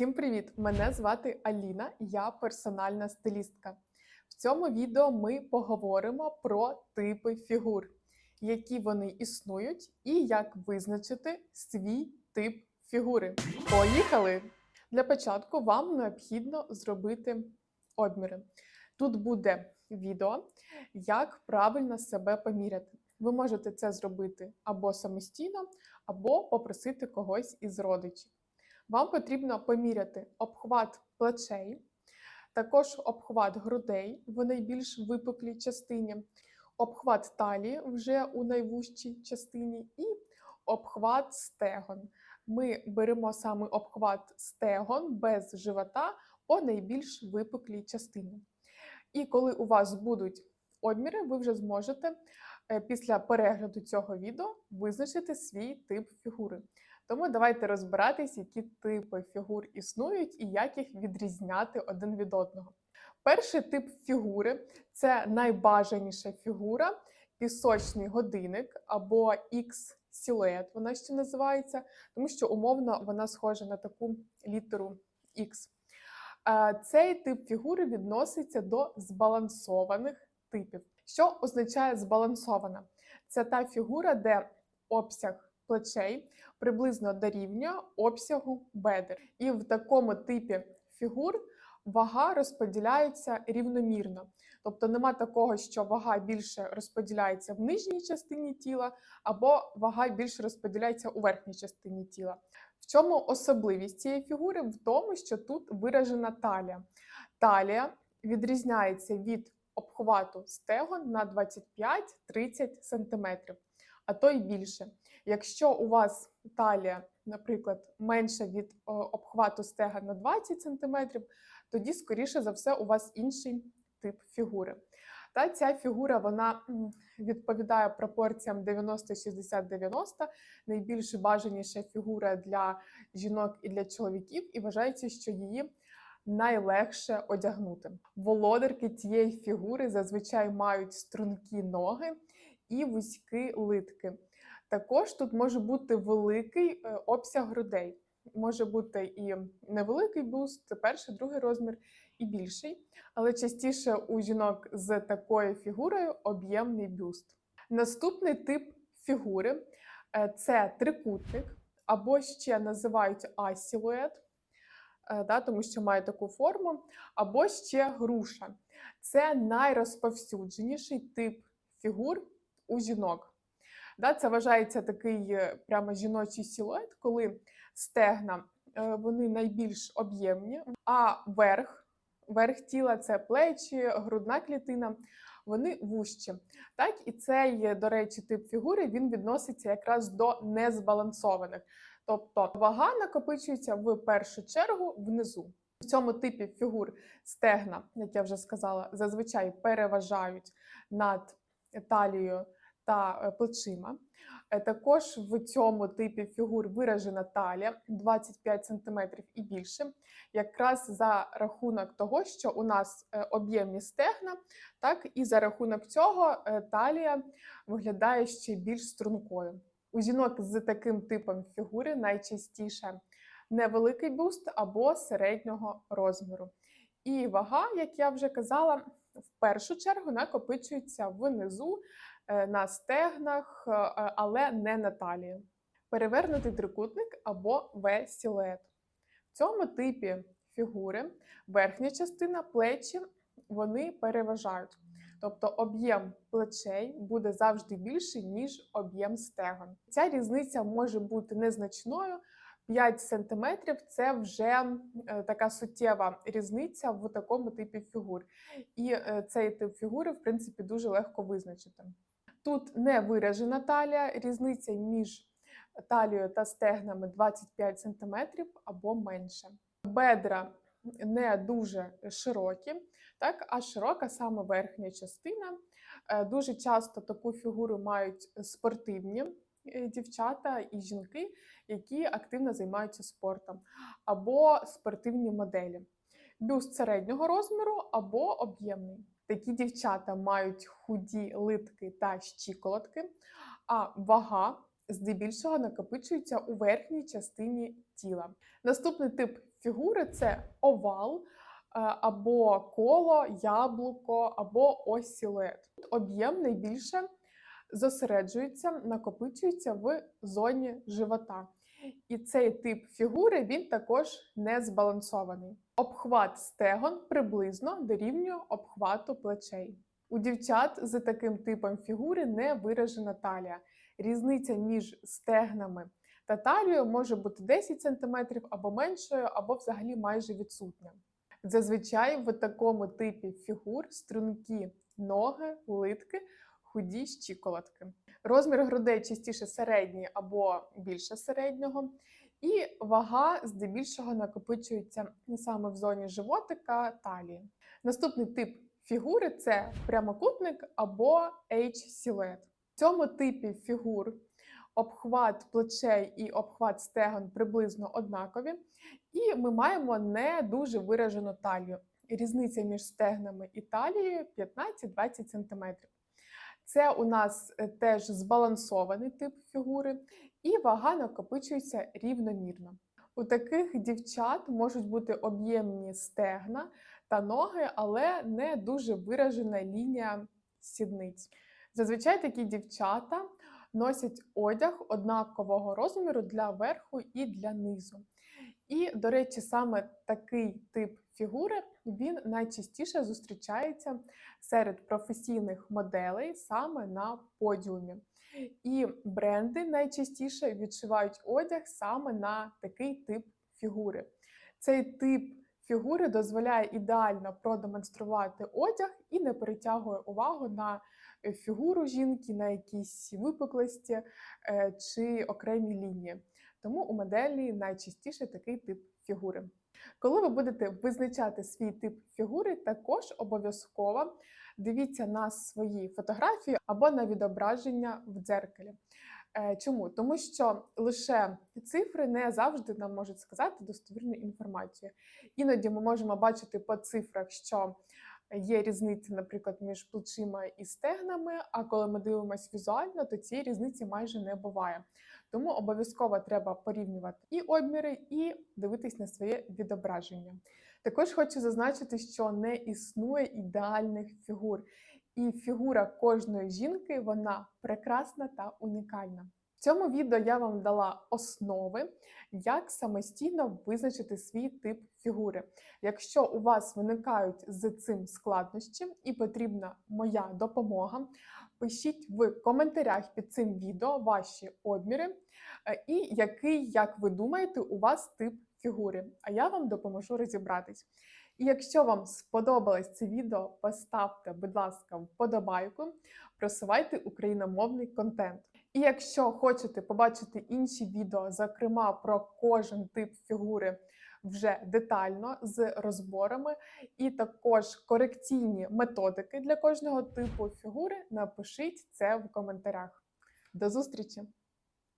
Всім привіт! Мене звати Аліна, я персональна стилістка. В цьому відео ми поговоримо про типи фігур, які вони існують, і як визначити свій тип фігури. Поїхали! Для початку вам необхідно зробити обміри. Тут буде відео, як правильно себе поміряти. Ви можете це зробити або самостійно, або попросити когось із родичів. Вам потрібно поміряти обхват плечей, також обхват грудей в найбільш випуклій частині, обхват талії вже у найвужчій частині, і обхват стегон. Ми беремо саме обхват стегон без живота по найбільш випуклій частині. І коли у вас будуть обміри, ви вже зможете е, після перегляду цього відео визначити свій тип фігури. Тому давайте розбиратись, які типи фігур існують і як їх відрізняти один від одного. Перший тип фігури це найбажаніша фігура, пісочний годинник або X-силует, вона ще називається, тому що умовно вона схожа на таку літеру. Е, Цей тип фігури відноситься до збалансованих типів. Що означає збалансована? Це та фігура, де обсяг плечей приблизно дорівнює обсягу бедер. І в такому типі фігур вага розподіляється рівномірно. Тобто нема такого, що вага більше розподіляється в нижній частині тіла, або вага більше розподіляється у верхній частині тіла. В чому особливість цієї фігури? В тому, що тут виражена талія. Талія відрізняється від обхвату стегон на 25-30 см, а то й більше. Якщо у вас талія, наприклад, менша від обхвату стега на 20 см, тоді, скоріше за все, у вас інший тип фігури. Та ця фігура вона відповідає пропорціям 90-60-90, найбільш бажаніша фігура для жінок і для чоловіків, і вважається, що її найлегше одягнути. Володарки цієї фігури зазвичай мають стрункі ноги і вузькі литки. Також тут може бути великий е, обсяг грудей. Може бути і невеликий бюст, перший, другий розмір і більший, але частіше у жінок з такою фігурою об'ємний бюст. Наступний тип фігури е, це трикутник, або ще називають асілует, е, да, тому що має таку форму, або ще груша. Це найрозповсюдженіший тип фігур у жінок. Да, Це вважається такий е, прямо жіночий силует, коли стегна е, вони найбільш об'ємні, а верх, верх тіла це плечі, грудна клітина, вони вужчі. Так, І цей, до речі, тип фігури він відноситься якраз до незбалансованих. Тобто вага накопичується в першу чергу внизу. В цьому типі фігур стегна, як я вже сказала, зазвичай переважають над талією та е, плечима. Е, також в цьому типі фігур виражена талія 25 см і більше, якраз за рахунок того, що у нас е, об'ємні стегна, так і за рахунок цього талія виглядає ще більш стрункою. У жінок з таким типом фігури найчастіше невеликий бюст або середнього розміру. І вага, як я вже казала, в першу чергу накопичується внизу на стегнах, е, але не на талії. Перевернутий трикутник або В-силует. В цьому типі фігури верхня частина плечі вони переважають. Тобто об'єм плечей буде завжди більший, ніж об'єм стегон. Ця різниця може бути незначною. 5 см це вже е, така суттєва різниця в такому типі фігур. І цей тип фігури, в принципі, дуже легко визначити. Тут не виражена талія, різниця між талією та стегнами 25 см або менше. Бедра не дуже широкі, так, а широка саме верхня частина. Е, дуже часто таку фігуру мають спортивні е, дівчата і жінки, які активно займаються спортом, або спортивні моделі. Бюст середнього розміру або об'ємний. Такі дівчата мають худі литки та щиколотки, а вага здебільшого накопичується у верхній частині тіла. Наступний тип фігури це овал е, або коло, яблуко, або ось силует. Об'єм найбільше зосереджується, накопичується в зоні живота. І цей тип фігури він також не збалансований. Обхват стегон приблизно дорівнює обхвату плечей. У дівчат з таким типом фігури не виражена талія. Різниця між стегнами та талією може бути 10 см або меншою, або взагалі майже відсутня. Зазвичай в такому типі фігур струнки ноги, литки, худі щиколотки. Розмір грудей частіше середній або більше середнього, і вага здебільшого накопичується саме в зоні животика талії. Наступний тип фігури це прямокутник або H-силует. В цьому типі фігур обхват плечей і обхват стегон приблизно однакові, і ми маємо не дуже виражену талію. Різниця між стегнами і талією 15-20 см. Це у нас е, теж збалансований тип фігури, і вага накопичується рівномірно. У таких дівчат можуть бути об'ємні стегна та ноги, але не дуже виражена лінія сідниць. Зазвичай такі дівчата носять одяг однакового розміру для верху і для низу. І, до речі, саме такий тип фігури він найчастіше зустрічається серед професійних моделей саме на подіумі. І бренди найчастіше відшивають одяг саме на такий тип фігури. Цей тип фігури дозволяє ідеально продемонструвати одяг і не перетягує увагу на фігуру жінки, на якісь випуклості е, чи окремі лінії. Тому у моделі найчастіше такий тип фігури. Коли ви будете визначати свій тип фігури, також обов'язково дивіться на свої фотографії або на відображення в дзеркалі. Е, Чому? Тому що лише цифри не завжди нам можуть сказати достовірну інформацію. Іноді ми можемо бачити по цифрах, що є різниця, наприклад, між плечима і стегнами. А коли ми дивимося візуально, то цієї різниці майже не буває. Тому обов'язково треба порівнювати і обміри, і дивитись на своє відображення. Також хочу зазначити, що не існує ідеальних фігур, і фігура кожної жінки вона прекрасна та унікальна. В цьому відео я вам дала основи, як самостійно визначити свій тип фігури. Якщо у вас виникають з цим складнощі і потрібна моя допомога, пишіть в коментарях під цим відео ваші обміри е, і який, як ви думаєте, у вас тип фігури. А я вам допоможу розібратись. І якщо вам сподобалось це відео, поставте, будь ласка, вподобайку, просувайте україномовний контент. І якщо хочете побачити інші відео, зокрема про кожен тип фігури вже детально з розборами, і також корекційні методики для кожного типу фігури, напишіть це в коментарях. До зустрічі!